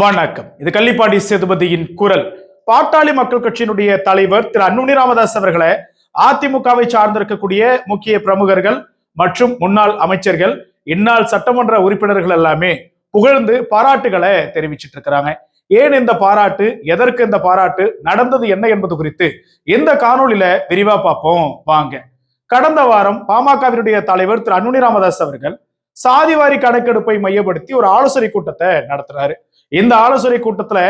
வணக்கம். இது கள்ளிப்பாடி சேதுபதியின் குரல். பாட்டாளி மக்கள் கட்சியினுடைய தலைவர் திரு அன்னுனி ராமதாஸ் அவர்களை அதிமுகவை சார்ந்திருக்கக்கூடிய முக்கிய பிரமுகர்கள் மற்றும் முன்னாள் அமைச்சர்கள் இந்நாள் சட்டமன்ற உறுப்பினர்கள் எல்லாமே புகழ்ந்து பாராட்டுகளை தெரிவிச்சிட்டு இருக்கிறாங்க ஏன் இந்த பாராட்டு? எதற்கு இந்த பாராட்டு? நடந்தது என்ன என்பது குறித்து இந்த காணொளியில விரிவா பார்ப்போம். வாங்க. கடந்த வாரம் பாமகவினுடைய தலைவர் திரு அன்னுனி ராமதாஸ் அவர்கள் சாதிவாரி கணக்கெடுப்பை மையப்படுத்தி ஒரு ஆலோசனை கூட்டத்தை நடத்துறாரு. இந்த ஆலோசனை கூட்டத்துல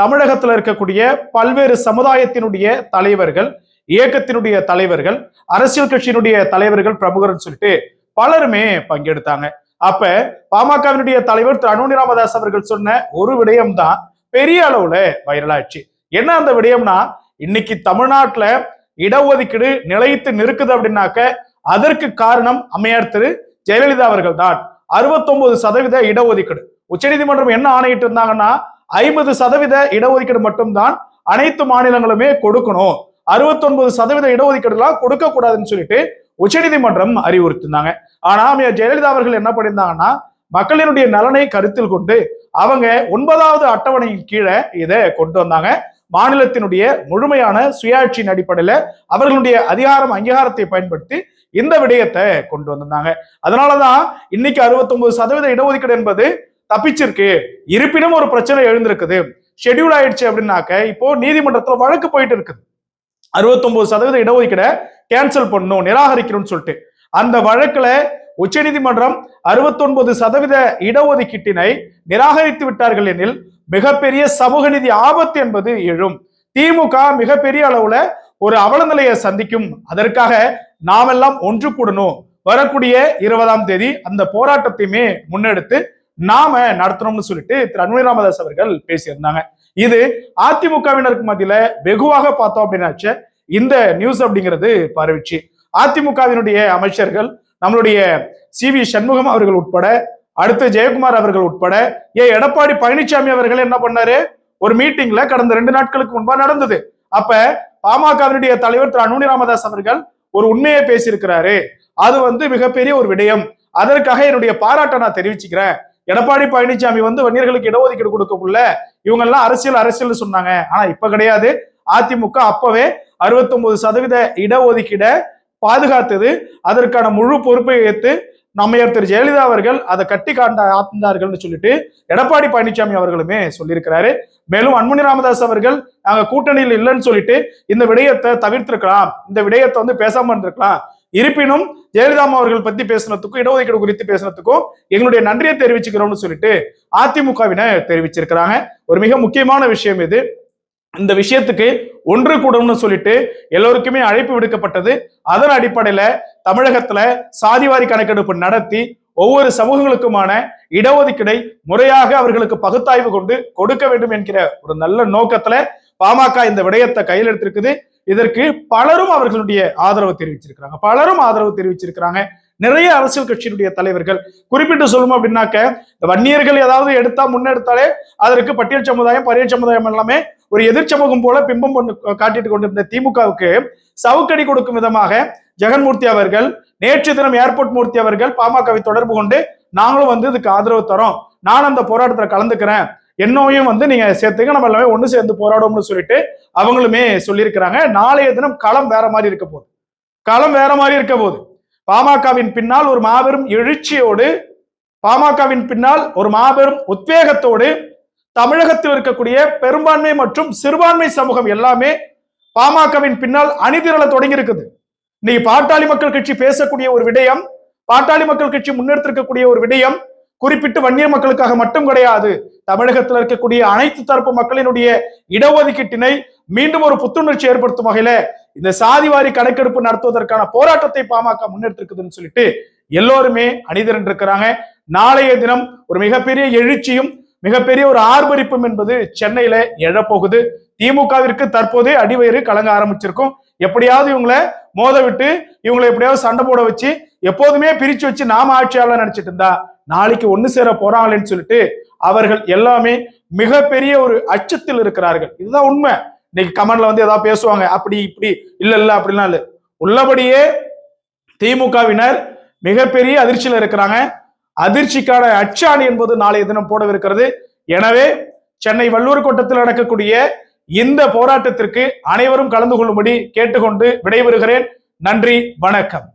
தமிழகத்துல இருக்கக்கூடிய பல்வேறு சமுதாயத்தினுடைய தலைவர்கள் இயக்கத்தினுடைய தலைவர்கள் அரசியல் கட்சியினுடைய தலைவர்கள் பிரமுகர்னு சொல்லிட்டு பலருமே பங்கெடுத்தாங்க. அப்ப பாமகவினுடைய தலைவர் திரு அனுனி ராமதாஸ் அவர்கள் சொன்ன ஒரு விடயம் தான் பெரிய அளவுல வைரலாச்சு என்ன அந்த விடயம்னா இன்னைக்கு தமிழ்நாட்டுல இடஒதுக்கீடு நிலைத்து நிற்குது அப்படின்னாக்க அதற்கு காரணம் அம்மையார் திரு ஜெயலலிதா அவர்கள் தான் அறுபத்தொன்பது சதவீத இடஒதுக்கீடு. உச்சநீதிமன்றம் என்ன ஆணையிட்டு இருந்தாங்கன்னா ஐம்பது சதவீத இடஒதுக்கீடு மட்டும்தான் அனைத்து மாநிலங்களுமே கொடுக்கணும். அறுபத்தொன்பது சதவீத இடஒதுக்கீடுலாம் கொடுக்க கூடாதுன்னு சொல்லிட்டு உச்சநீதிமன்றம் அறிவுறுத்தினாங்க ஆனா ஜெயலலிதா அவர்கள் என்ன பண்ணியிருந்தாங்கன்னா மக்களினுடைய நலனை கருத்தில் கொண்டு அவங்க ஒன்பதாவது அட்டவணையின் கீழே இதை கொண்டு வந்தாங்க. மாநிலத்தினுடைய முழுமையான சுயாட்சியின் அடிப்படையில அவர்களுடைய அதிகாரம் அங்கீகாரத்தை பயன்படுத்தி இந்த விடயத்தை கொண்டு வந்திருந்தாங்க. அதனாலதான் இன்னைக்கு அறுபத்தொன்பது சதவீத இடஒதுக்கீடு என்பது தப்பிச்சிருக்கு. இருப்பினும் ஒரு பிரச்சனை எழுந்திருக்குது. ஷெடியூல் ஆயிடுச்சு அப்படின்னாக்க இப்போ நீதிமன்றத்துல வழக்கு போயிட்டு இருக்குது. அறுபத்தொன்பது சதவீத இடஒதுக்கீடை கேன்சல் பண்ணும் நிராகரிக்கணும்னு சொல்லிட்டு. அந்த வழக்குல உச்சநீதிமன்றம் அறுபத்தொன்பது சதவீத இடஒதுக்கீட்டினை நிராகரித்து விட்டார்கள் எனில் மிகப்பெரிய சமூக நிதி ஆபத்து என்பது எழும். திமுக மிகப்பெரிய அளவுல ஒரு அவலநிலையை சந்திக்கும். அதற்காக நாமெல்லாம் ஒன்று கூடணும். வரக்கூடிய இருபதாம் தேதி அந்த போராட்டத்தையுமே முன்னெடுத்து நாம நடத்தணும்னு சொல்லிட்டு திரு அன்புமணி ராமதாஸ் அவர்கள் பேசியிருந்தாங்க. இது அதிமுகவினருக்கு மத்தியில வெகுவாக பார்த்தோம் அப்படின்னாச்சு. இந்த நியூஸ் அப்படிங்கிறது பரவிச்சு. அதிமுகவினுடைய அமைச்சர்கள் நம்மளுடைய சி வி சண்முகம் அவர்கள் உட்பட அடுத்து ஜெயக்குமார் அவர்கள் உட்பட ஏ எடப்பாடி பழனிசாமி அவர்கள் என்ன பண்ணாரு? ஒரு மீட்டிங்ல கடந்த ரெண்டு நாட்களுக்கு முன்பா நடந்தது. அப்ப பாமகவினுடைய தலைவர் திரு அன்புமணி ராமதாஸ் அவர்கள் ஒரு உண்மையை பேசியிருக்கிறாரு. அது வந்து மிகப்பெரிய ஒரு விடயம். அதற்காக என்னுடைய பாராட்டை நான் தெரிவிச்சுக்கிறேன். எடப்பாடி பழனிசாமி வந்து வன்னியர்களுக்கு இடஒதுக்கீடு கொடுக்கக்குள்ள இவங்க எல்லாம் அரசியல் அரசியல் சொன்னாங்க. ஆனா இப்ப கிடையாது. அதிமுக அப்பவே அறுபத்தொன்பது சதவீத இடஒதுக்கீட பாதுகாத்தது. அதற்கான முழு பொறுப்பை ஏற்று நம்மையர் திரு ஜெயலலிதா அவர்கள் அதை கட்டி காண்ட ஆத்தார்கள்னு சொல்லிட்டு எடப்பாடி பழனிசாமி அவர்களுமே சொல்லியிருக்கிறாரு. மேலும் அன்புமணி ராமதாஸ் அவர்கள் நாங்க கூட்டணியில் இல்லைன்னு சொல்லிட்டு இந்த விடயத்தை தவிர்த்திருக்கலாம். இந்த விடயத்தை வந்து பேசாம இருந்திருக்கலாம். இருப்பினும் ஜெயலலிதா அவர்கள் பத்தி பேசுனதுக்கும் இடஒதுக்கீடு குறித்து பேசுனதுக்கும் எங்களுடைய நன்றியை தெரிவிச்சுக்கிறோம்னு சொல்லிட்டு அதிமுகவினர் தெரிவிச்சிருக்கிறாங்க. ஒரு மிக முக்கியமான விஷயம் இது. இந்த விஷயத்துக்கு ஒன்று கூடும்னு சொல்லிட்டு எல்லோருக்குமே அழைப்பு விடுக்கப்பட்டது. அதன் அடிப்படையில தமிழகத்துல சாதிவாரி கணக்கெடுப்பு நடத்தி ஒவ்வொரு சமூகங்களுக்குமான இடஒதுக்கீடை முறையாக அவர்களுக்கு பகுத்தாய்வு கொண்டு கொடுக்க வேண்டும் என்கிற ஒரு நல்ல நோக்கத்துல பாமக இந்த விடயத்தை கையில் எடுத்திருக்குது. இதற்கு பலரும் அவர்களுடைய ஆதரவு தெரிவிச்சிருக்கிறாங்க. பலரும் ஆதரவு தெரிவிச்சிருக்கிறாங்க. நிறைய அரசியல் கட்சியினுடைய தலைவர்கள். குறிப்பிட்டு சொல்லணும் அப்படின்னாக்க இந்த வன்னியர்கள் ஏதாவது எடுத்தா முன்னெடுத்தாலே அதற்கு பட்டியல் சமுதாயம் பரிய சமுதாயம் எல்லாமே ஒரு எதிர் சமூகம் போல பிம்பம் பண்ணு காட்டிட்டு கொண்டிருந்த திமுகவுக்கு சவுக்கடி கொடுக்கும் விதமாக ஜெகன்மூர்த்தி அவர்கள் நேற்று தினம் ஏர்போர்ட் மூர்த்தி அவர்கள் பாமகவை தொடர்பு கொண்டு நாங்களும் வந்து இதுக்கு ஆதரவு தரோம். நான் அந்த போராட்டத்துல கலந்துக்கிறேன். என்னையும் வந்து நீங்க சேர்த்துக்க நம்ம எல்லாமே ஒண்ணு சேர்ந்து போராடும்னு சொல்லிட்டு அவங்களுமே சொல்லியிருக்கிறாங்க. நாளைய தினம் களம் வேற மாதிரி இருக்க போகுது. களம் வேற மாதிரி இருக்க போகுது. பாமகவின் பின்னால் ஒரு மாபெரும் எழுச்சியோடு பாமகவின் பின்னால் ஒரு மாபெரும் உத்வேகத்தோடு தமிழகத்தில் இருக்கக்கூடிய பெரும்பான்மை மற்றும் சிறுபான்மை சமூகம் எல்லாமே பாமகவின் பின்னால் அணிதிரள தொடங்கி இருக்குது இன்னைக்கு பாட்டாளி மக்கள் கட்சி பேசக்கூடிய ஒரு விடயம் பாட்டாளி மக்கள் கட்சி முன்னெடுத்திருக்கக்கூடிய ஒரு விடயம் குறிப்பிட்டு வன்னியர் மக்களுக்காக மட்டும் கிடையாது. தமிழகத்தில் இருக்கக்கூடிய அனைத்து தரப்பு மக்களினுடைய இடஒதுக்கீட்டினை மீண்டும் ஒரு புத்துணர்ச்சி ஏற்படுத்தும் வகையில இந்த சாதிவாரி கணக்கெடுப்பு நடத்துவதற்கான போராட்டத்தை பாமக முன்னெடுத்திருக்குதுன்னு சொல்லிட்டு எல்லோருமே அணிதிரண்டு இருக்கிறாங்க. நாளைய தினம் ஒரு மிகப்பெரிய எழுச்சியும் மிகப்பெரிய ஒரு ஆர்ப்பரிப்பும் என்பது சென்னையில எழப்போகுது. திமுகவிற்கு தற்போதே அடிவயிறு கலங்க ஆரம்பிச்சிருக்கும். எப்படியாவது இவங்களை மோத விட்டு இவங்களை எப்படியாவது சண்டை போட வச்சு எப்போதுமே பிரிச்சு வச்சு நாம ஆட்சியாளர் நினைச்சிட்டு இருந்தா நாளைக்கு ஒண்ணு சேர போறாங்களேன்னு சொல்லிட்டு அவர்கள் எல்லாமே மிகப்பெரிய ஒரு அச்சத்தில் இருக்கிறார்கள். இதுதான் உண்மை. இன்னைக்கு கமெண்ட்ல வந்து ஏதாவது பேசுவாங்க அப்படி இப்படி இல்ல இல்ல அப்படிலாம் இல்ல. உள்ளபடியே திமுகவினர் மிகப்பெரிய அதிர்ச்சியில இருக்கிறாங்க. அதிர்ச்சிக்கான அச்சாணி என்பது நாளைய தினம் போடவிருக்கிறது. எனவே சென்னை வள்ளூர் கோட்டத்தில் நடக்கக்கூடிய இந்த போராட்டத்திற்கு அனைவரும் கலந்து கொள்ளும்படி கேட்டுக்கொண்டு விடைபெறுகிறேன். நன்றி வணக்கம்.